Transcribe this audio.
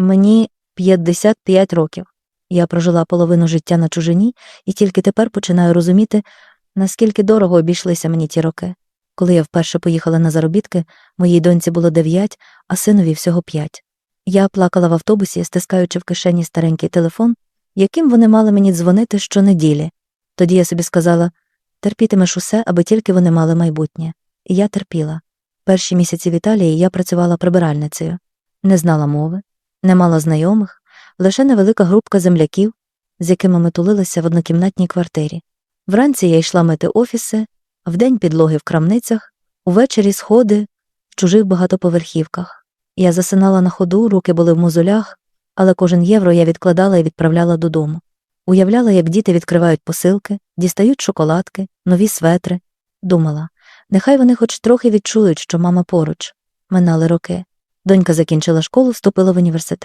Мені 55 років. Я прожила половину життя на чужині і тільки тепер починаю розуміти, наскільки дорого обійшлися мені ті роки. Коли я вперше поїхала на заробітки, моїй доньці було 9, а синові всього 5. Я плакала в автобусі, стискаючи в кишені старенький телефон, яким вони мали мені дзвонити щонеділі. Тоді я собі сказала терпітимеш усе, аби тільки вони мали майбутнє. І я терпіла. Перші місяці в Італії я працювала прибиральницею, не знала мови, не мала знайомих, лише невелика групка земляків, з якими ми тулилися в однокімнатній квартирі. Вранці я йшла мити офіси, вдень підлоги в крамницях, увечері сходи в чужих багатоповерхівках. Я засинала на ходу, руки були в мозолях, але кожен євро я відкладала і відправляла додому. Уявляла, як діти відкривають посилки, дістають шоколадки, нові светри. Думала, нехай вони хоч трохи відчують, що мама поруч. Минали роки. Донька закінчила школу, вступила в університет.